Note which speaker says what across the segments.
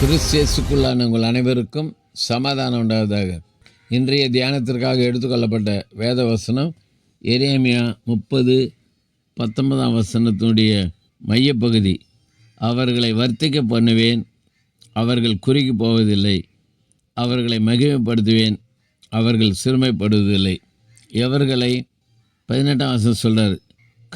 Speaker 1: கிறிஸ்தியேசுக்குள்ளான உங்கள் அனைவருக்கும் சமாதானம் உண்டாவதாக இன்றைய தியானத்திற்காக எடுத்துக்கொள்ளப்பட்ட வேத வசனம் எரேமியா முப்பது பத்தொன்பதாம் வசனத்தினுடைய மையப்பகுதி அவர்களை வர்த்திக்க பண்ணுவேன் அவர்கள் குறுக்கி போவதில்லை அவர்களை மகிமைப்படுத்துவேன் அவர்கள் சிறுமைப்படுவதில்லை எவர்களை பதினெட்டாம் வசனம் சொல்கிறார்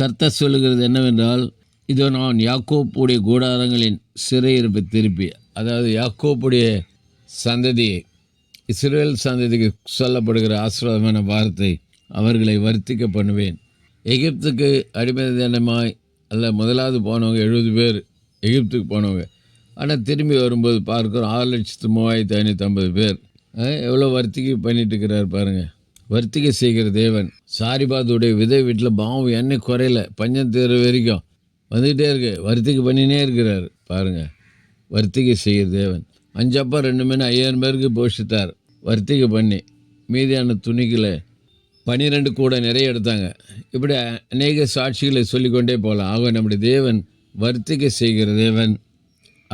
Speaker 1: கர்த்த சொல்லுகிறது என்னவென்றால் இதோ நான் யாக்கோப்புடைய கூடாரங்களின் சிறையிருப்பை திருப்பி அதாவது யாக்கோப்புடைய சந்ததியை இஸ்ரேல் சந்ததிக்கு சொல்லப்படுகிற ஆசீர்வாதமான வார்த்தை அவர்களை வர்த்திக்க பண்ணுவேன் எகிப்துக்கு அடிமை தினமாய் அல்ல முதலாவது போனவங்க எழுபது பேர் எகிப்துக்கு போனவங்க ஆனால் திரும்பி வரும்போது பார்க்குறோம் ஆறு லட்சத்து மூவாயிரத்தி ஐம்பது பேர் எவ்வளோ வர்த்திகை பண்ணிட்டு இருக்கிறார் பாருங்கள் வர்த்திகை செய்கிற தேவன் சாரிபாதுடைய விதை வீட்டில் பாவம் எண்ணெய் குறையில பஞ்சம் தேர்வு வரைக்கும் வந்துக்கிட்டே இருக்கு வருத்திக்கு பண்ணினே இருக்கிறார் பாருங்கள் வருத்திக்கு செய்கிற தேவன் அஞ்சப்பா ரெண்டு மணி ஐயாயிரம் பேருக்கு போஷித்தார் வருத்திக்கு பண்ணி மீதியான துணிக்கில் பன்னிரெண்டு கூட நிறைய எடுத்தாங்க இப்படி அநேக சாட்சிகளை சொல்லிக்கொண்டே போகலாம் ஆக நம்முடைய தேவன் வர்த்திக்க செய்கிற தேவன்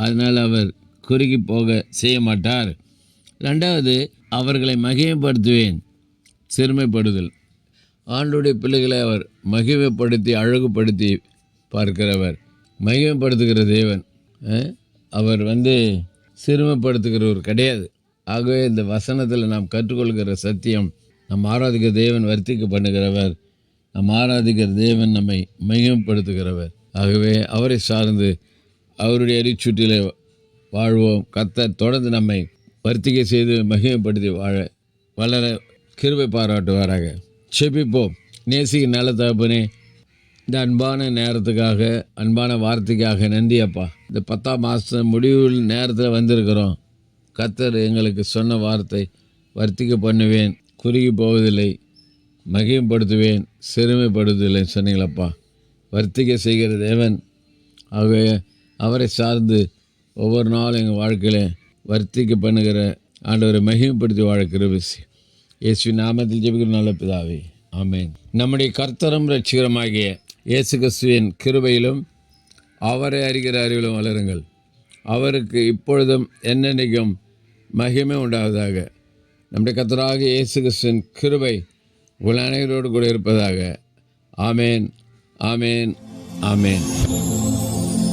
Speaker 1: அதனால் அவர் குறுகி போக செய்ய மாட்டார் ரெண்டாவது அவர்களை மகிமைப்படுத்துவேன் சிறுமைப்படுதல் ஆண்டுடைய பிள்ளைகளை அவர் மகிமைப்படுத்தி அழகுப்படுத்தி பார்க்கிறவர் மகிமைப்படுத்துகிற தேவன் அவர் வந்து சிறுமப்படுத்துகிறவர் கிடையாது ஆகவே இந்த வசனத்தில் நாம் கற்றுக்கொள்கிற சத்தியம் நம் ஆராதிக்க தேவன் வர்த்திக்க பண்ணுகிறவர் நம் ஆராதிக்கிற தேவன் நம்மை மகிமைப்படுத்துகிறவர் ஆகவே அவரை சார்ந்து அவருடைய அரிச்சுற்றிலே வாழ்வோம் கத்த தொடர்ந்து நம்மை வர்த்திகை செய்து மகிமைப்படுத்தி வாழ வளர கிருவை பாராட்டுவாராக செபிப்போம் நேசிக்கு நல்ல தகப்பனே இந்த அன்பான நேரத்துக்காக அன்பான வார்த்தைக்காக நன்றி அப்பா இந்த பத்தாம் மாதம் முடிவில் நேரத்தில் வந்திருக்கிறோம் கத்தர் எங்களுக்கு சொன்ன வார்த்தை வர்த்திக்க பண்ணுவேன் குறுகி போவதில்லை மகிமப்படுத்துவேன் சிறுமைப்படுவதில்லை சொன்னீங்களப்பா வர்த்திக்க செய்கிற தேவன் ஆகவே அவரை சார்ந்து ஒவ்வொரு நாளும் எங்கள் வாழ்க்கையில் வர்த்திக்க பண்ணுகிற ஆண்டவரை மகிமைப்படுத்தி வாழ்க்கிற விஷயம் இயேசு நாமத்தில் ஜெபிக்கிற நல்ல பிதாவே ஆமேன் நம்முடைய கர்த்தரம் ரட்சிகரமாகிய இயேசு கிறிஸ்துவின் கிருபையிலும் அவரை அறிகிற அறிவிலும் வளருங்கள் அவருக்கு இப்பொழுதும் என்னென்னைக்கும் மகிமை உண்டாவதாக நம்முடைய கத்தராக இயேசு கிறிஸ்துவின் கிருபை உங்கள் அனைவரோடு கூட இருப்பதாக ஆமேன் ஆமேன் ஆமேன்